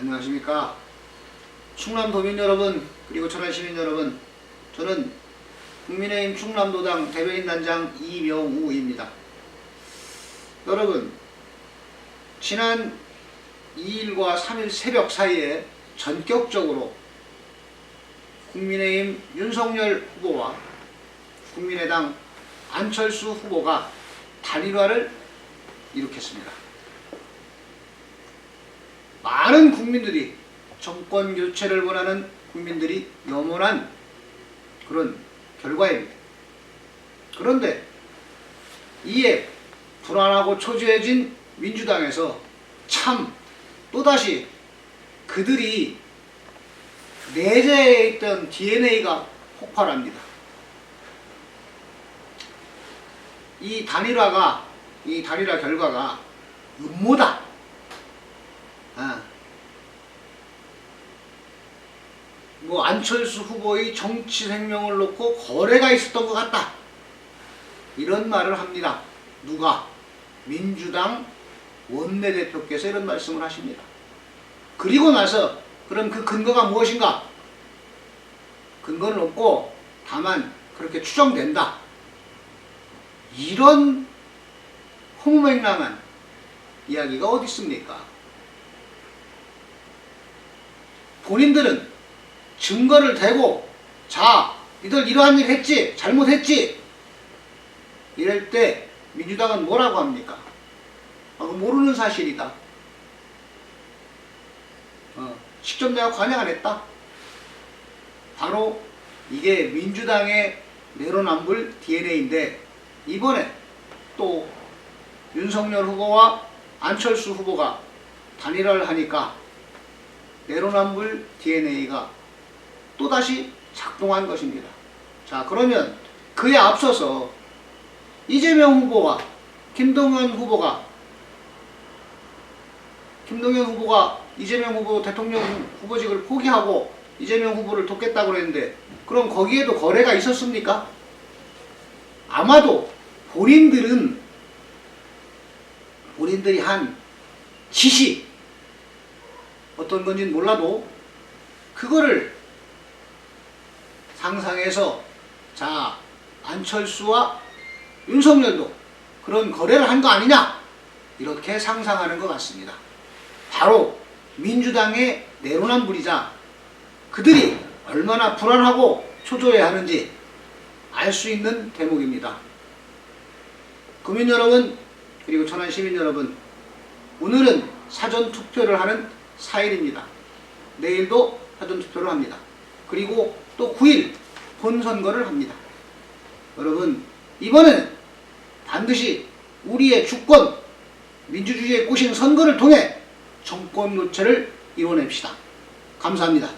안녕하십니까. 충남 도민 여러분, 그리고 천안 시민 여러분, 저는 국민의힘 충남도당 대변인 단장 이명우입니다. 여러분, 지난 2일과 3일 새벽 사이에 전격적으로 국민의힘 윤석열 후보와 국민의당 안철수 후보가 단일화를 일으켰습니다. 많은 국민들이 정권 교체를 원하는 국민들이 염원한 그런 결과입니다. 그런데 이에 불안하고 초조해진 민주당에서 참 또다시 그들이 내재해 있던 DNA가 폭발합니다. 이 단일화가 이 단일화 결과가 음모다. 뭐 안철수 후보의 정치 생명을 놓고 거래가 있었던 것 같다. 이런 말을 합니다. 누가? 민주당 원내대표께서 이런 말씀을 하십니다. 그리고 나서 그럼 그 근거가 무엇인가? 근거는 없고 다만 그렇게 추정된다. 이런 홍맹랑한 이야기가 어디 있습니까? 본인들은 증거를 대고 자, 니들 이러한 일 했지, 잘못했지. 이럴 때 민주당은 뭐라고 합니까? 아, 모르는 사실이다. 어, 직접 내가 관여 안 했다. 바로 이게 민주당의 내로남불 DNA인데 이번에 또 윤석열 후보와 안철수 후보가 단일화를 하니까 내로남불 DNA가 또다시 작동한 것입니다. 자, 그러면 그에 앞서서 이재명 후보와 김동연 후보가 김동연 후보가 이재명 후보 대통령 후보직을 포기하고 이재명 후보를 돕겠다고 그랬는데 그럼 거기에도 거래가 있었습니까? 아마도 본인들은 본인들이 한 지시 어떤 건지는 몰라도 그거를 상상해서 자 안철수와 윤석열도 그런 거래를 한 거 아니냐 이렇게 상상하는 것 같습니다. 바로 민주당의 내로남불이자 그들이 얼마나 불안하고 초조해 하는지 알 수 있는 대목입니다. 국민 여러분 그리고 천안 시민 여러분 오늘은 사전 투표를 하는 4일입니다. 내일도 사전 투표를 합니다. 그리고 또 9일 본선거를 합니다. 여러분 이번에는 반드시 우리의 주권 민주주의에 꼬신 선거를 통해 정권 교체를 이뤄냅시다. 감사합니다.